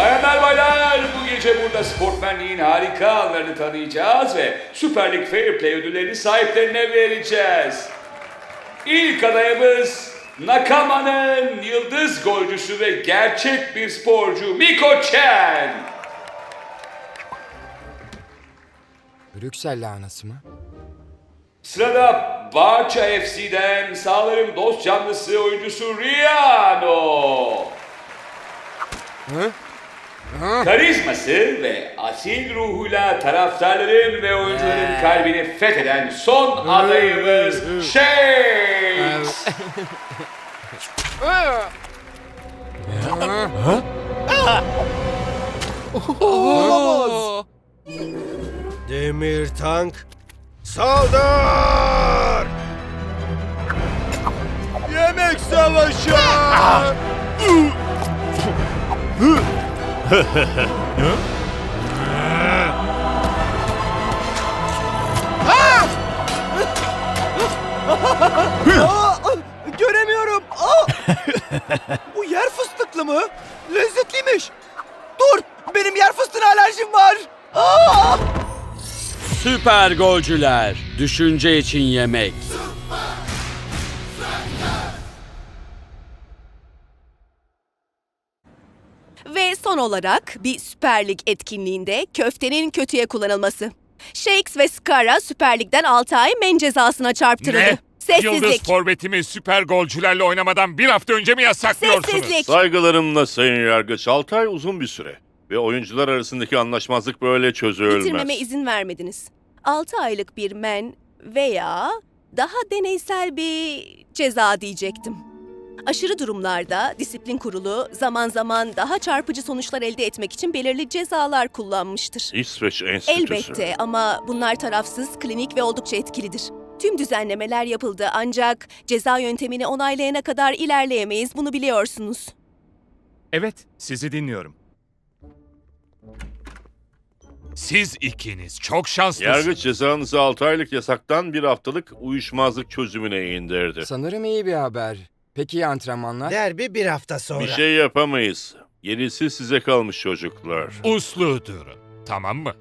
Bayanlar baylar bu gece burada sportmenliğin harika anlarını tanıyacağız ve Süper Lig Fair Play ödüllerini sahiplerine vereceğiz. İlk adayımız Nakama'nın yıldız golcüsü ve gerçek bir sporcu Miko Chen. Brüksel lahanası mı? Sırada Barça FC'den sağlarım dost canlısı oyuncusu Riano. Hı? Karizması ve asil ruhuyla taraftarların ve oyuncuların kalbini fetheden son adayımız Shakes. Demir tank saldır! Yemek savaşı! Göremiyorum. Aa! Bu yer fıstıklı mı? Lezzetliymiş. Dur, benim yer fıstığına alerjim var. Aa! Süper golcüler. Düşünce için yemek. Olarak bir Süper Lig etkinliğinde köftenin kötüye kullanılması. Shakes ve Skara Süper Lig'den 6 ay men cezasına çarptırıldı. Ne? Yıldız Sessizlik. forvetimi süper golcülerle oynamadan bir hafta önce mi yasaklıyorsunuz? Sessizlik. Saygılarımla Sayın Yargıç. 6 ay uzun bir süre. Ve oyuncular arasındaki anlaşmazlık böyle çözülmez. Bitirmeme izin vermediniz. 6 aylık bir men veya daha deneysel bir ceza diyecektim. Aşırı durumlarda disiplin kurulu zaman zaman daha çarpıcı sonuçlar elde etmek için belirli cezalar kullanmıştır. İsveç Enstitüsü. Elbette ama bunlar tarafsız, klinik ve oldukça etkilidir. Tüm düzenlemeler yapıldı ancak ceza yöntemini onaylayana kadar ilerleyemeyiz bunu biliyorsunuz. Evet, sizi dinliyorum. Siz ikiniz çok şanslısınız. Yargıç cezanızı 6 aylık yasaktan bir haftalık uyuşmazlık çözümüne indirdi. Sanırım iyi bir haber. Peki ya antrenmanlar? Derbi bir hafta sonra. Bir şey yapamayız. Gerisi size kalmış çocuklar. Uslu durun. Tamam mı?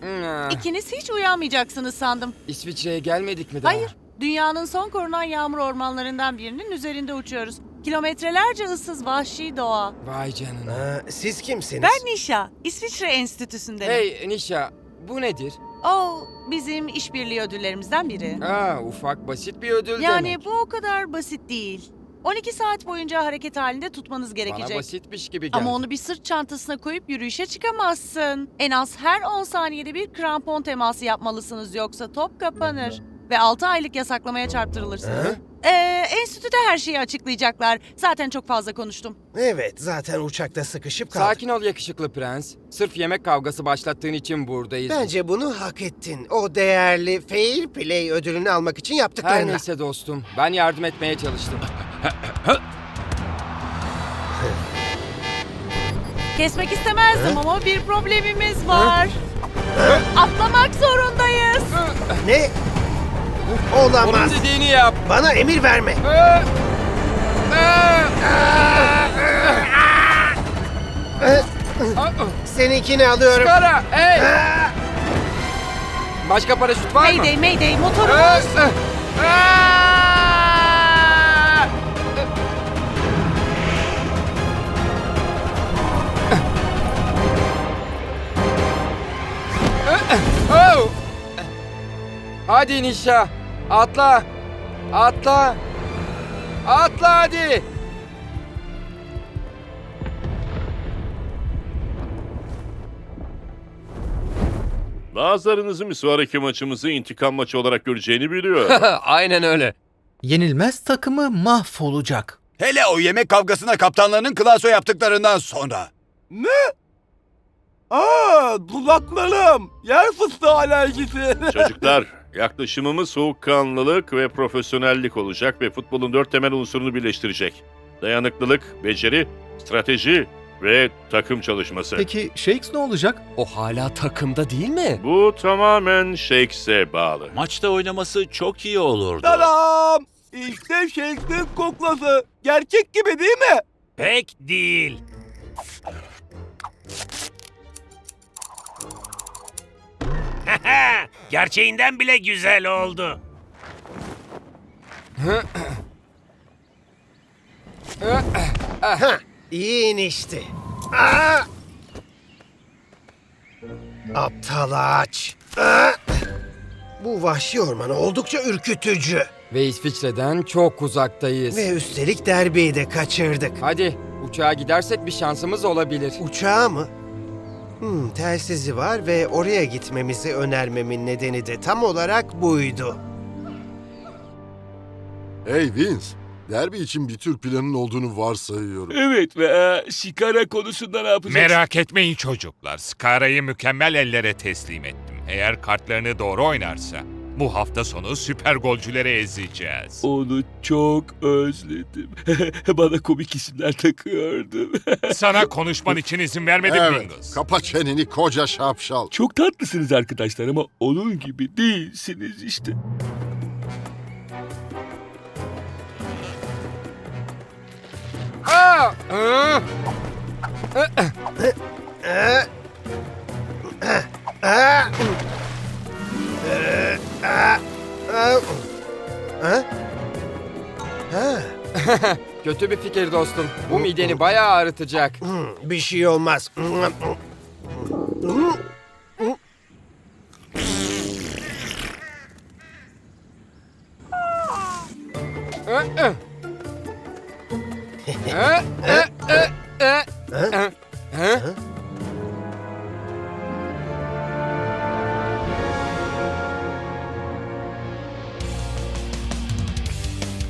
Hmm, İkiniz hiç uyanmayacaksınız sandım. İsviçre'ye gelmedik mi daha? Hayır, dünyanın son korunan yağmur ormanlarından birinin üzerinde uçuyoruz. Kilometrelerce ıssız vahşi doğa. Vay canına. Aa, siz kimsiniz? Ben Nişa, İsviçre Enstitüsü'ndenim. Hey Nişa, bu nedir? O bizim işbirliği ödüllerimizden biri. Aa, ufak basit bir ödül Yani demek. bu o kadar basit değil. 12 saat boyunca hareket halinde tutmanız Bana gerekecek. basitmiş gibi geldi. Ama onu bir sırt çantasına koyup yürüyüşe çıkamazsın. En az her 10 saniyede bir krampon teması yapmalısınız yoksa top kapanır. Ve 6 aylık yasaklamaya çarptırılırsınız. Hı? Ee, enstitüde her şeyi açıklayacaklar. Zaten çok fazla konuştum. Evet, zaten uçakta sıkışıp kaldık. Sakin ol yakışıklı prens. Sırf yemek kavgası başlattığın için buradayız. Bence bunu hak ettin. O değerli Fair Play ödülünü almak için Her neyse dostum, ben yardım etmeye çalıştım. Kesmek istemezdim ama bir problemimiz var. Atlamak zorundayız. Ne? Onun Olamaz. dediğini yap. Bana emir verme. Seninkini alıyorum. Kara, hey! Başka paraşüt var mı? Mayday mayday motoru. Oh! Hadi Nişa, atla, atla, atla hadi. Bazılarınızın bir sonraki maçımızı intikam maçı olarak göreceğini biliyor. Aynen öyle. Yenilmez takımı mahvolacak. Hele o yemek kavgasına kaptanlarının klaso yaptıklarından sonra. Ne? Aa, dudaklarım. Yer fıstığı alerjisi. Çocuklar, yaklaşımımız soğukkanlılık ve profesyonellik olacak ve futbolun dört temel unsurunu birleştirecek. Dayanıklılık, beceri, strateji ve takım çalışması. Peki Shakes ne olacak? O hala takımda değil mi? Bu tamamen Shakes'e bağlı. Maçta oynaması çok iyi olurdu. Tadam! İşte Shakespeare kuklası. Gerçek gibi değil mi? Pek değil. Gerçeğinden bile güzel oldu. İyi inişti. Aptal ağaç. Bu vahşi orman oldukça ürkütücü. Ve İsviçre'den çok uzaktayız. Ve üstelik derbiyi de kaçırdık. Hadi uçağa gidersek bir şansımız olabilir. Uçağı mı? Hmm, telsizi var ve oraya gitmemizi önermemin nedeni de tam olarak buydu. Hey Vince, derbi için bir tür planın olduğunu varsayıyorum. Evet ve e, Şikara konusunda ne yapacağız? Merak etmeyin çocuklar. Skara'yı mükemmel ellere teslim ettim. Eğer kartlarını doğru oynarsa bu hafta sonu süper golcüleri ezeceğiz. Onu çok özledim. Bana komik isimler takıyordu. Sana konuşman için izin vermedim Evet, Mingus. kapa çeneni koca şapşal. çok tatlısınız arkadaşlar ama onun gibi değilsiniz işte. Aa! Hı! Kötü bir fikir dostum. Bu mideni bayağı ağrıtacak. Bir şey olmaz. Hı, hı. Hı, hı, hı, hı. Hı? Hı?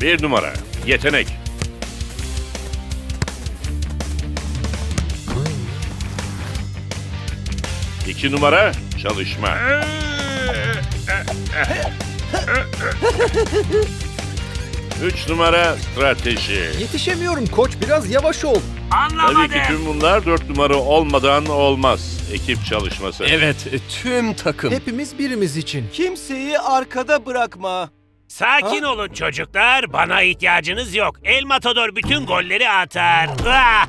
Bir numara. Yetenek. İki numara. Çalışma. Üç numara. Strateji. Yetişemiyorum koç biraz yavaş ol. Tabii ki tüm bunlar dört numara olmadan olmaz. Ekip çalışması. Evet, tüm takım. Hepimiz birimiz için. Kimseyi arkada bırakma. Sakin olun çocuklar. Bana ihtiyacınız yok. El Matador bütün golleri atar. Ah!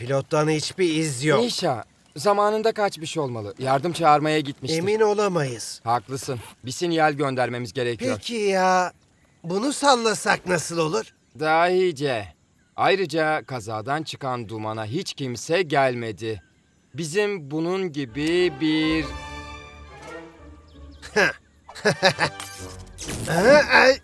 Pilottan hiçbir iz yok. Nişa, zamanında kaçmış olmalı. Yardım çağırmaya gitmiştir. Emin olamayız. Haklısın. Bir sinyal göndermemiz gerekiyor. Peki ya bunu sallasak nasıl olur? Dahice. Ayrıca kazadan çıkan dumana hiç kimse gelmedi. Bizim bunun gibi bir... Ha, ay.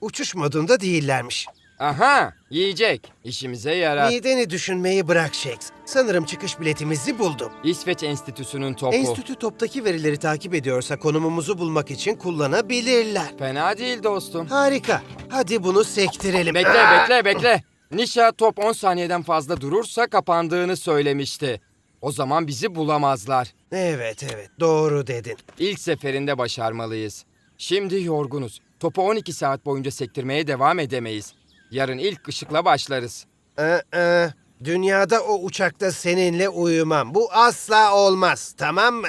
Uçuş modunda değillermiş. Aha, yiyecek. İşimize yarar. Mideni düşünmeyi bırak Shakes. Sanırım çıkış biletimizi buldum. İsveç Enstitüsü'nün topu. Enstitü toptaki verileri takip ediyorsa konumumuzu bulmak için kullanabilirler. Fena değil dostum. Harika. Hadi bunu sektirelim. Bekle, bekle, bekle. Nişa top 10 saniyeden fazla durursa kapandığını söylemişti. O zaman bizi bulamazlar. Evet evet doğru dedin. İlk seferinde başarmalıyız. Şimdi yorgunuz. Topu 12 saat boyunca sektirmeye devam edemeyiz. Yarın ilk ışıkla başlarız. Ee, e, dünyada o uçakta seninle uyumam. Bu asla olmaz tamam mı?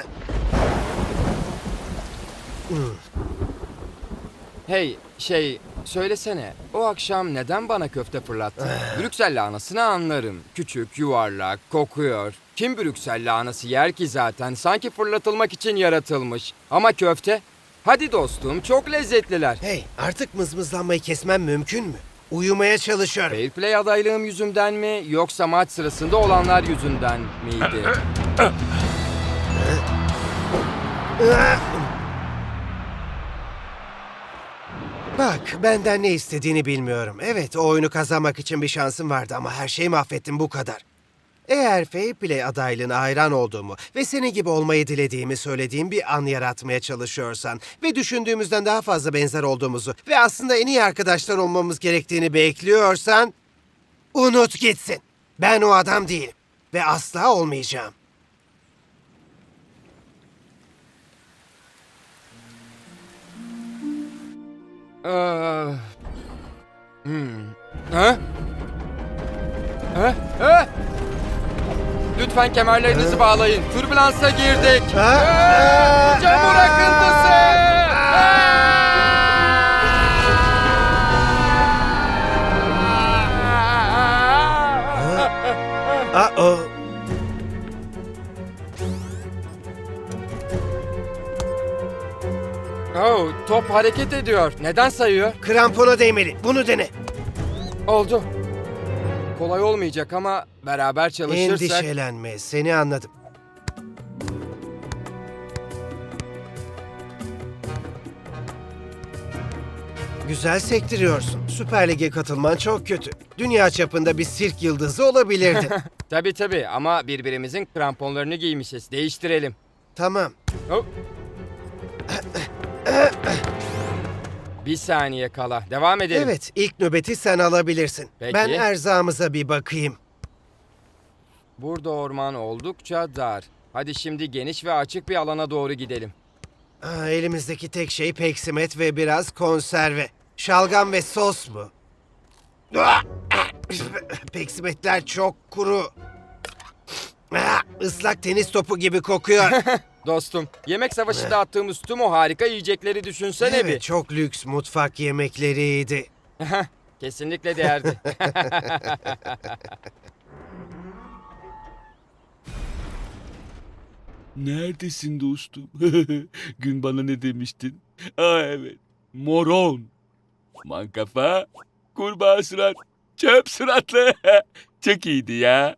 Hey, şey, söylesene. O akşam neden bana köfte fırlattın? Brüksel lahanasını anlarım. Küçük, yuvarlak, kokuyor. Kim Brüksel lahanası yer ki zaten? Sanki fırlatılmak için yaratılmış. Ama köfte? Hadi dostum, çok lezzetliler. Hey artık mızmızlanmayı kesmem mümkün mü? Uyumaya çalışıyorum. Fair play adaylığım yüzümden mi yoksa maç sırasında olanlar yüzünden miydi? Bak benden ne istediğini bilmiyorum. Evet o oyunu kazanmak için bir şansım vardı ama her şeyi mahvettim bu kadar. Eğer Fair Play adaylığına hayran olduğumu ve senin gibi olmayı dilediğimi söylediğim bir an yaratmaya çalışıyorsan ve düşündüğümüzden daha fazla benzer olduğumuzu ve aslında en iyi arkadaşlar olmamız gerektiğini bekliyorsan unut gitsin. Ben o adam değilim ve asla olmayacağım. Ah. Hmm. Ha? Ha? Ha? Lütfen kemerlerinizi bağlayın. Türbülansa girdik. Ha? Ha? Çamur akıntısı. Aa, o. Oh, top hareket ediyor. Neden sayıyor? Krampona değmeli. Bunu dene. Oldu. Kolay olmayacak ama beraber çalışırsak... Endişelenme. Seni anladım. Güzel sektiriyorsun. Süper Lig'e katılman çok kötü. Dünya çapında bir sirk yıldızı olabilirdin. Tabii tabii ama birbirimizin kramponlarını giymişiz. Değiştirelim. tamam. Hop. Bir saniye kala. Devam edelim. Evet, ilk nöbeti sen alabilirsin. Peki. Ben erzağımıza bir bakayım. Burada orman oldukça dar. Hadi şimdi geniş ve açık bir alana doğru gidelim. Aa, elimizdeki tek şey peksimet ve biraz konserve. Şalgam ve sos mu? Ah! Peksimetler çok kuru. Ah, Islak tenis topu gibi kokuyor. Dostum, yemek savaşında attığımız tüm o harika yiyecekleri düşünsene evet, bir. çok lüks mutfak yemekleriydi. Kesinlikle değerdi. Neredesin dostum? Gün bana ne demiştin? Aa evet. Moron. Mankafa. Kurbağa surat. Çöp suratlı. Çok iyiydi ya.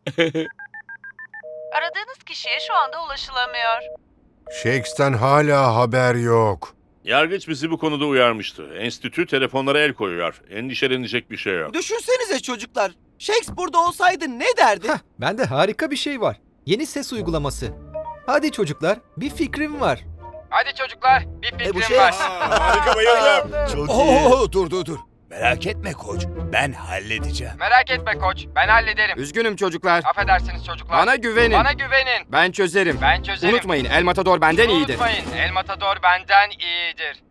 Aradığınız kişiye şu anda ulaşılamıyor. Shakes'ten hala haber yok. Yargıç bizi bu konuda uyarmıştı. Enstitü telefonlara el koyuyor. Endişelenecek bir şey yok. Düşünsenize çocuklar. Shakespeare burada olsaydı ne derdi? Heh, bende harika bir şey var. Yeni ses uygulaması. Hadi çocuklar, bir fikrim var. Hadi çocuklar, bir fikrim E, bu şey- var. Harika bayıldım. Çok Oo, dur dur dur. Merak etme koç. Ben halledeceğim. Merak etme koç, ben hallederim. Üzgünüm çocuklar. Affedersiniz çocuklar. Bana güvenin. Bana güvenin. Ben çözerim. Ben çözerim. Unutmayın, El Matador benden iyidir. Unutmayın, El Matador benden iyidir.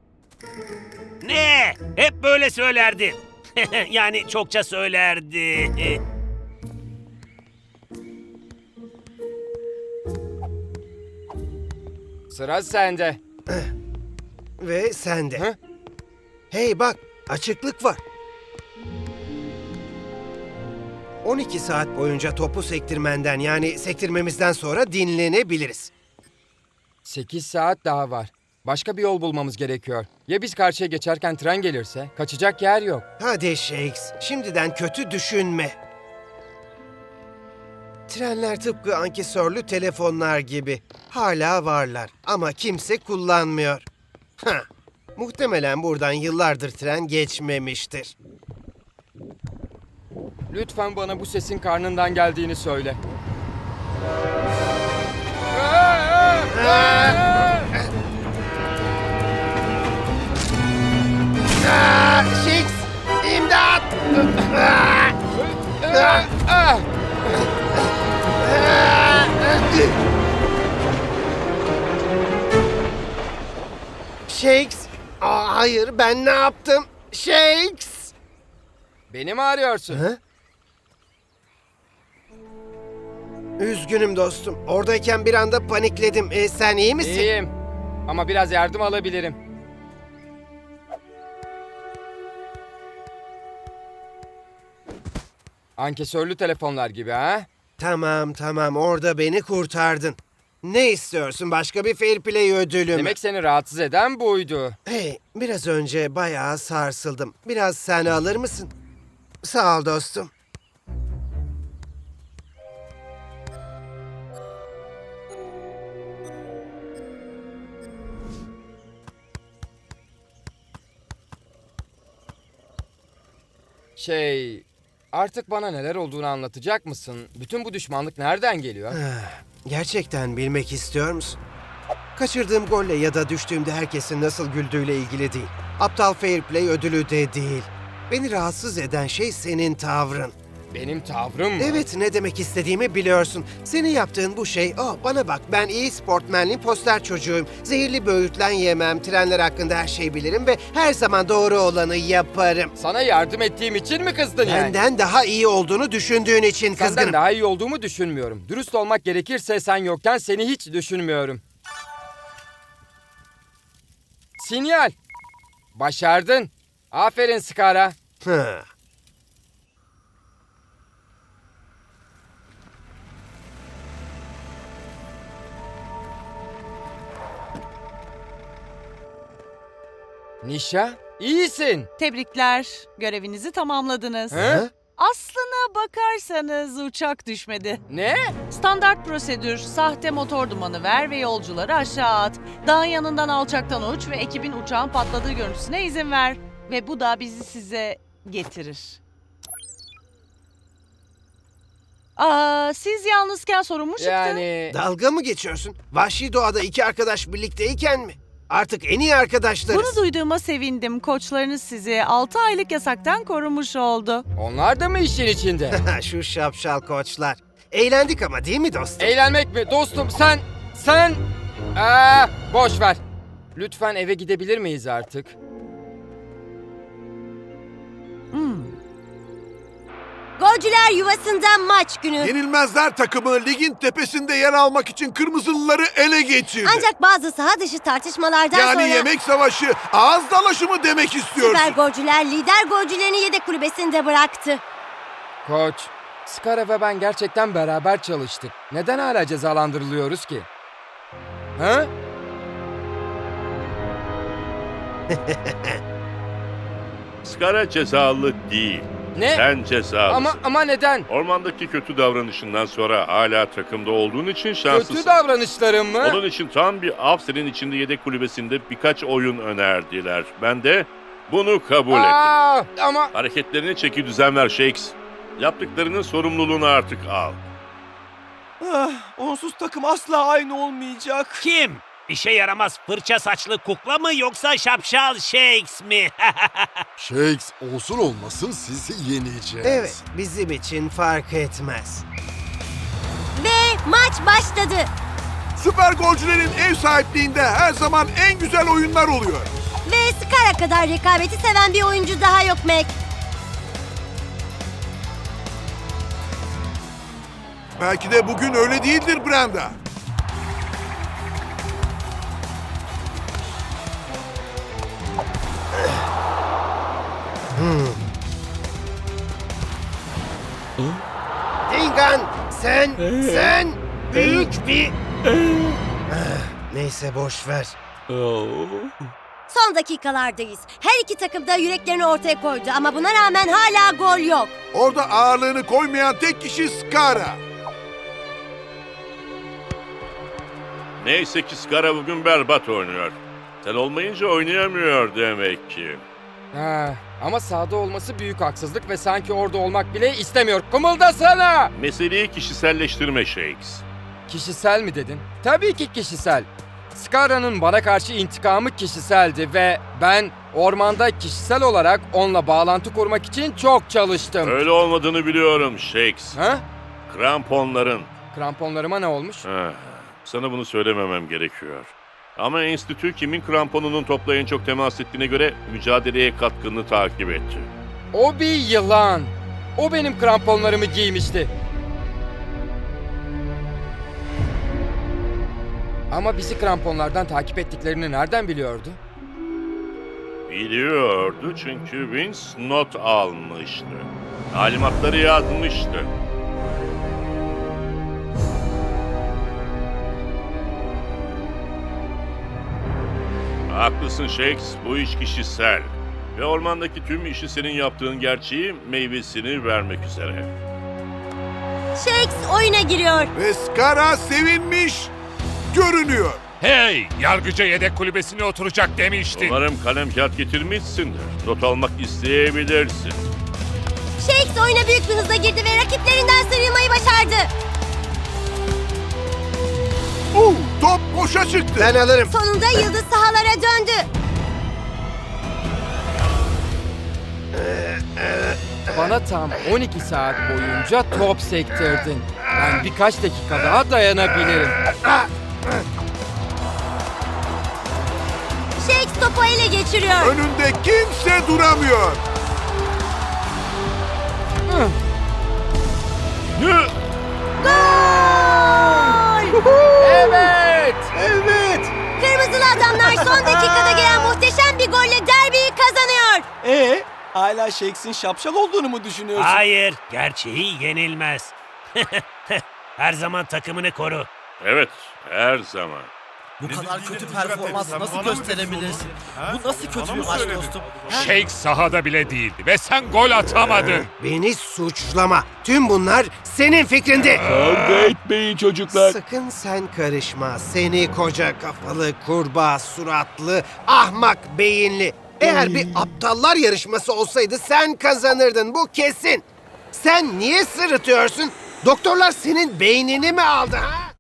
Ne? Hep böyle söylerdi. yani çokça söylerdi. Sıra sende. Ve sende. Hı? Hey bak, açıklık var. 12 saat boyunca topu sektirmenden yani sektirmemizden sonra dinlenebiliriz. 8 saat daha var. Başka bir yol bulmamız gerekiyor. Ya biz karşıya geçerken tren gelirse? Kaçacak yer yok. Hadi Shakes, şimdiden kötü düşünme. Trenler tıpkı ankesörlü telefonlar gibi. Hala varlar ama kimse kullanmıyor. Hah, muhtemelen buradan yıllardır tren geçmemiştir. Lütfen bana bu sesin karnından geldiğini söyle. Aa, Shakes, imdat! Shakes, Aa, hayır ben ne yaptım? Shakes! Beni mi arıyorsun? Hı? Üzgünüm dostum. Oradayken bir anda panikledim. E, sen iyi misin? İyiyim. Ama biraz yardım alabilirim. Ankesörlü telefonlar gibi ha? Tamam tamam orada beni kurtardın. Ne istiyorsun? Başka bir fair play ödülü mü? Demek seni rahatsız eden buydu. Hey, biraz önce bayağı sarsıldım. Biraz sen alır mısın? Sağ ol dostum. Şey, artık bana neler olduğunu anlatacak mısın? Bütün bu düşmanlık nereden geliyor? Gerçekten bilmek istiyor musun? Kaçırdığım golle ya da düştüğümde herkesin nasıl güldüğüyle ilgili değil. Aptal fair play ödülü de değil. Beni rahatsız eden şey senin tavrın. Benim tavrım mı? Evet ne demek istediğimi biliyorsun. Senin yaptığın bu şey, oh bana bak ben iyi sportmenliğin poster çocuğuyum. Zehirli böğürtlen yemem, trenler hakkında her şeyi bilirim ve her zaman doğru olanı yaparım. Sana yardım ettiğim için mi kızdın yani? Benden daha iyi olduğunu düşündüğün için Senden kızgınım. daha iyi olduğumu düşünmüyorum. Dürüst olmak gerekirse sen yokken seni hiç düşünmüyorum. Sinyal. Başardın. Aferin Skara. Hı. Nişa, iyisin. Tebrikler. Görevinizi tamamladınız. He? Aslına bakarsanız uçak düşmedi. Ne? Standart prosedür, sahte motor dumanı ver ve yolcuları aşağı at. Dağın yanından alçaktan uç ve ekibin uçağın patladığı görüntüsüne izin ver. Ve bu da bizi size getirir. Aa, siz yalnızken sorun mu çıktı? Yani... Dalga mı geçiyorsun? Vahşi doğada iki arkadaş birlikteyken mi? Artık en iyi arkadaşlarız. Bunu duyduğuma sevindim. Koçlarınız sizi 6 aylık yasaktan korumuş oldu. Onlar da mı işin içinde? Şu şapşal koçlar. Eğlendik ama değil mi dostum? Eğlenmek mi? Dostum sen... Sen... Aa, boş ver. Lütfen eve gidebilir miyiz artık? Golcüler yuvasında maç günü. Yenilmezler takımı ligin tepesinde yer almak için kırmızılıları ele geçirdi. Ancak bazı saha dışı tartışmalardan yani sonra... yemek savaşı, ağız dalaşı mı demek istiyorsun? Süper golcüler lider golcülerini yedek kulübesinde bıraktı. Koç, Skara ve ben gerçekten beraber çalıştık. Neden hala cezalandırılıyoruz ki? Ha? Skara cezalı değil. Ne? Sen cezalısın. Ama ama neden? Ormandaki kötü davranışından sonra hala takımda olduğun için şanslısın. Kötü davranışlarım mı? Onun için tam bir af senin içinde yedek kulübesinde birkaç oyun önerdiler. Ben de bunu kabul ettim. Aa, ama Hareketlerini çeki düzen ver Shakes. Yaptıklarının sorumluluğunu artık al. Ah, onsuz takım asla aynı olmayacak. Kim? İşe yaramaz fırça saçlı kukla mı yoksa şapşal Shakes mi? Shakes olsun olmasın sizi yeneceğiz. Evet, bizim için fark etmez. Ve maç başladı. Süper golcülerin ev sahipliğinde her zaman en güzel oyunlar oluyor. Ve Skara kadar rekabeti seven bir oyuncu daha yok Mac. Belki de bugün öyle değildir Brenda. Dingan, sen, sen büyük bir... Ah, Neyse boş ver. Son dakikalardayız. Her iki takım da yüreklerini ortaya koydu ama buna rağmen hala gol yok. Orada ağırlığını koymayan tek kişi Skara. Neyse ki Skara bugün berbat oynuyor. Sen olmayınca oynayamıyor demek ki. Ha, ama sahada olması büyük haksızlık ve sanki orada olmak bile istemiyor. Kımıldasana! Meseleyi kişiselleştirme Shakes. Kişisel mi dedin? Tabii ki kişisel. Scara'nın bana karşı intikamı kişiseldi ve ben ormanda kişisel olarak onunla bağlantı kurmak için çok çalıştım. Öyle olmadığını biliyorum Shakes. Ha? Kramponların. Kramponlarıma ne olmuş? Ha, sana bunu söylememem gerekiyor. Ama enstitü kimin kramponunun topla en çok temas ettiğine göre mücadeleye katkını takip etti. O bir yılan. O benim kramponlarımı giymişti. Ama bizi kramponlardan takip ettiklerini nereden biliyordu? Biliyordu çünkü Vince not almıştı. Talimatları yazmıştı. Haklısın Shakes, bu iş kişisel. Ve ormandaki tüm işi senin yaptığın gerçeği meyvesini vermek üzere. Shakes oyuna giriyor. Ve Skara sevinmiş görünüyor. Hey! Yargıca yedek kulübesine oturacak demiştin. Umarım kalem kağıt getirmişsindir. Not almak isteyebilirsin. Shakes oyuna büyük bir hızla girdi ve rakiplerinden boşa çıktı. Ben alırım. Sonunda yıldız sahalara döndü. bana tam 12 saat boyunca top sektirdin. Ben birkaç dakika daha dayanabilirim. Shakes topu ele geçiriyor. Önünde kimse duramıyor. Evet! Evet! Kırmızılı adamlar son dakikada gelen muhteşem bir golle derbiyi kazanıyor. Ee, hala Shakes'in şapşal olduğunu mu düşünüyorsun? Hayır, gerçeği yenilmez. Her zaman takımını koru. Evet, her zaman. Bu kadar kötü performans nasıl gösterebilirsin? Bu nasıl kötü bir maç dostum? Shake sahada bile değildi ve sen gol atamadın. Beni suçlama. Tüm bunlar senin fikrindi. Kavga etmeyin çocuklar. Sakın sen karışma. Seni koca kafalı, kurbağa suratlı, ahmak beyinli. Eğer bir aptallar yarışması olsaydı sen kazanırdın. Bu kesin. Sen niye sırıtıyorsun? Doktorlar senin beynini mi aldı ha?